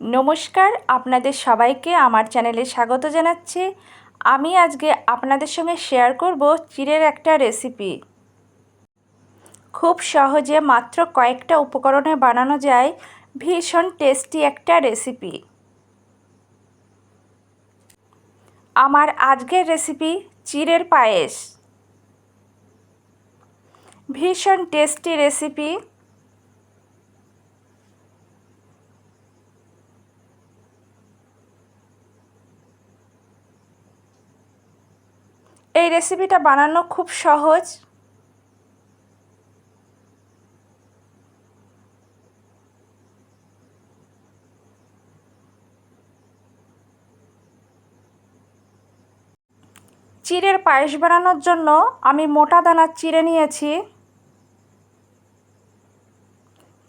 নমস্কার, আপনাদের সবাইকে আমার চ্যানেলে স্বাগত জানাচ্ছি। আমি আজকে আপনাদের সঙ্গে শেয়ার করব চিড়ের একটা রেসিপি। খুব সহজে মাত্র কয়েকটা উপকরণে বানানো যায়, ভীষণ টেস্টি একটা রেসিপি। আমার আজকের রেসিপি চিড়ের পায়েস। ভীষণ টেস্টি রেসিপি। এই রেসিপিটা বানানো খুব সহজ। চিড়ের পায়েস বানানোর জন্য আমি মোটা দানার চিড়ে নিয়েছি।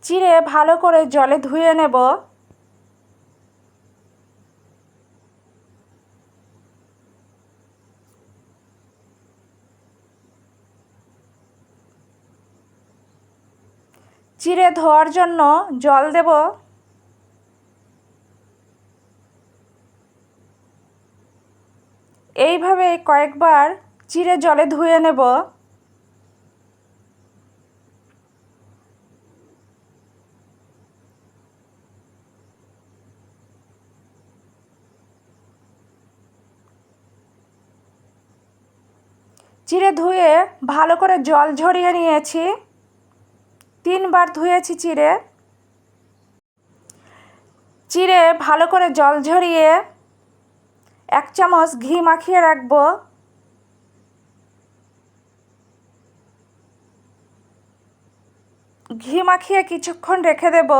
চিড়ে ভালো করে জলে ধুয়ে নেব। চিড়ে ধোয়ার জন্য জল দেব। এইভাবে কয়েকবার চিড়ে জলে ধুয়ে নেব। চিড়ে ধুয়ে ভালো করে জল ঝরিয়ে নিয়েছি। তিনবার ধুয়েছি চিড়ে। চিড়ে ভালো করে জল ঝরিয়ে এক চামচ ঘি মাখিয়ে রাখব। ঘি মাখিয়ে কিছুক্ষণ রেখে দেব।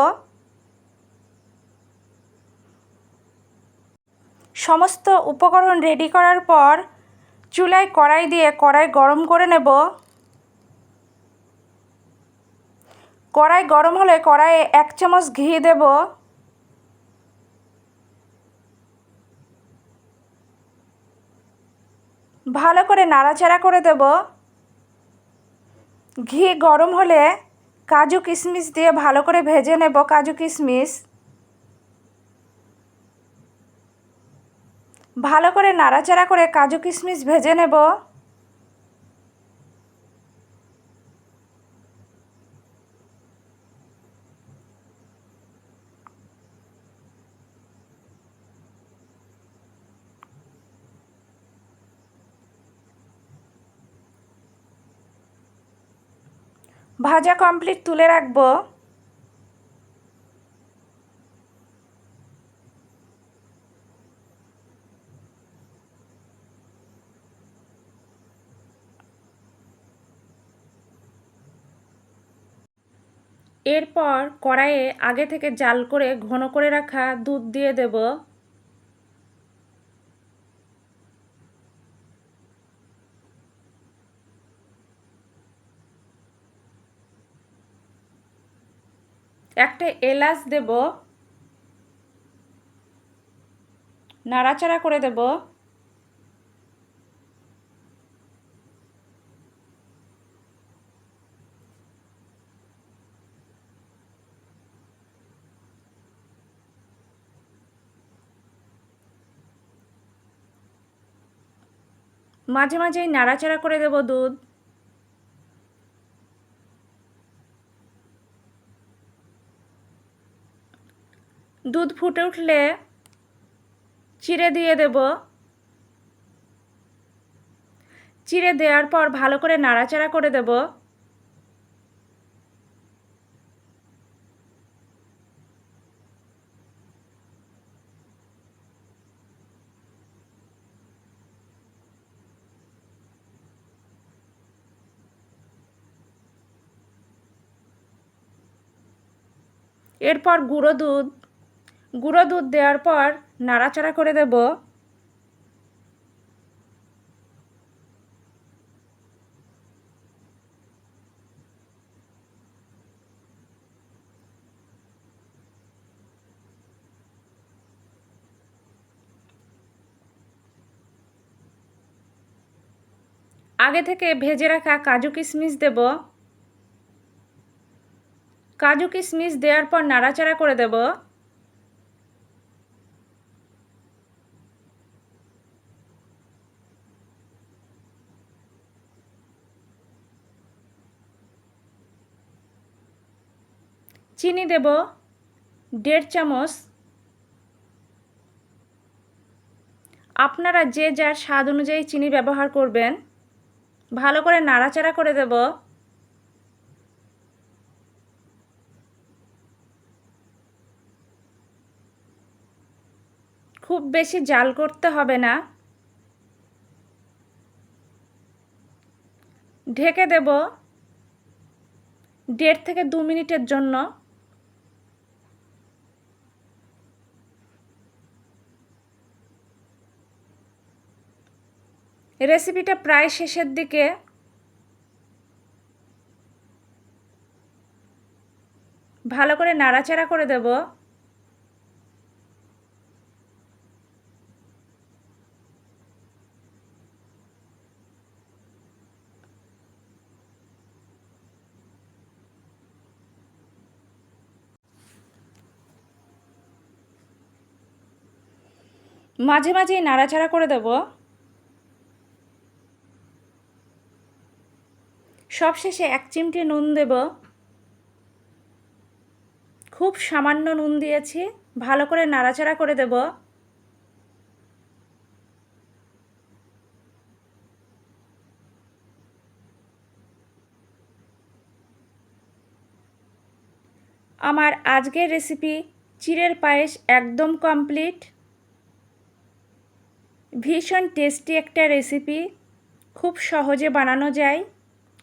সমস্ত উপকরণ রেডি করার পর চুলায় কড়াই দিয়ে কড়াই গরম করে নেব। কড়াই গরম হলে কড়াইয়ে এক চামচ ঘি দেব। ভালো করে নাড়াচাড়া করে দেব। ঘি গরম হলে কাজু কিশমিশ দিয়ে ভালো করে ভেজে নেব কাজু কিশমিশ। ভালো করে নাড়াচাড়া করে কাজু কিশমিশ ভেজে নেব। ভাজা কমপ্লিট তুলে রাখব। এরপর কড়াইয়ে আগে থেকে জাল করে ঘন করে রাখা দুধ দিয়ে দেব। একটা এলাচ দেব নাড়াচাড়া করে দেব। মাঝে মাঝেই নাড়াচাড়া করে দেব দুধ। দুধ ফুটে উঠলে চিড়ে দিয়ে দেব। চিড়ে দেওয়ার পর ভালো করে নাড়াচাড়া করে দেব। এরপর গুঁড়ো দুধ গুঁড়ো দুধ দেওয়ার পর নাড়াচাড়া করে দেব। আগে থেকে ভেজে রাখা কাজু কিশমিশ দেব। কাজু কিশমিশ দেওয়ার পর নাড়াচাড়া করে দেব। চিনি দেব, দেড় চামচ। আপনারা যে যার স্বাদ অনুযায়ী চিনি ব্যবহার করবেন, ভালো করে নাড়াচাড়া করে দেব। খুব বেশি জাল করতে হবে না। ঢেকে দেব দেড় থেকে দু মিনিটের জন্য। রেসিপিটা প্রায় শেষের দিকে। ভালো করে নাড়াচাড়া করে দেব। মাঝে মাঝেই নাড়াচাড়া করে দেব। সবশেষে এক চিমটি নুন দেব। খুব সামান্য নুন দিয়েছি, ভালো করে নাড়াচাড়া করে দেব। আমার আজকের রেসিপি চিড়ের পায়েস একদম কমপ্লিট ভীষণ টেস্টি একটা রেসিপি খুব সহজে বানানো যায়।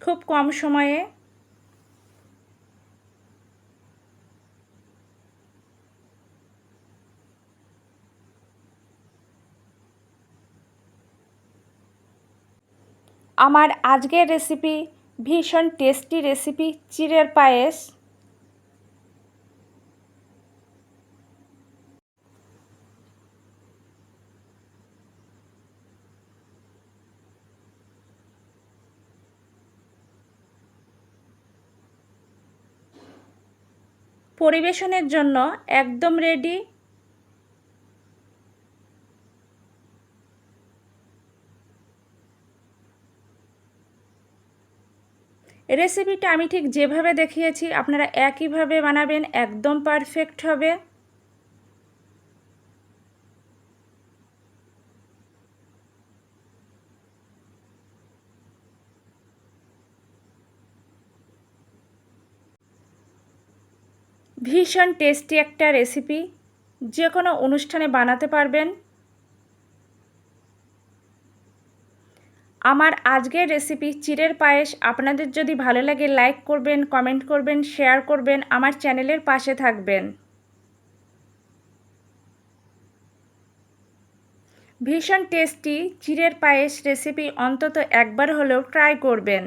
খুব কম সময়ে আমার আজকের রেসিপি ভীষণ টেস্টি রেসিপি চিড়ের পায়েস। পরিবেশনের জন্য একদম রেডি রেসিপিটা আমি ঠিক যেভাবে দেখিয়েছি, আপনারা একইভাবে বানাবেন, একদম পারফেক্ট হবে। ভীষণ টেস্টি একটা রেসিপি। যে কোনো অনুষ্ঠানে বানাতে পারবেন। আমার আজকের রেসিপি চিড়ের পায়েস। আপনাদের যদি ভালো লাগে লাইক করবেন, কমেন্ট করবেন, শেয়ার করবেন, আমার চ্যানেলের পাশে থাকবেন। ভীষণ টেস্টি চিড়ের পায়েস রেসিপি। অন্তত একবার হলেও ট্রাই করবেন।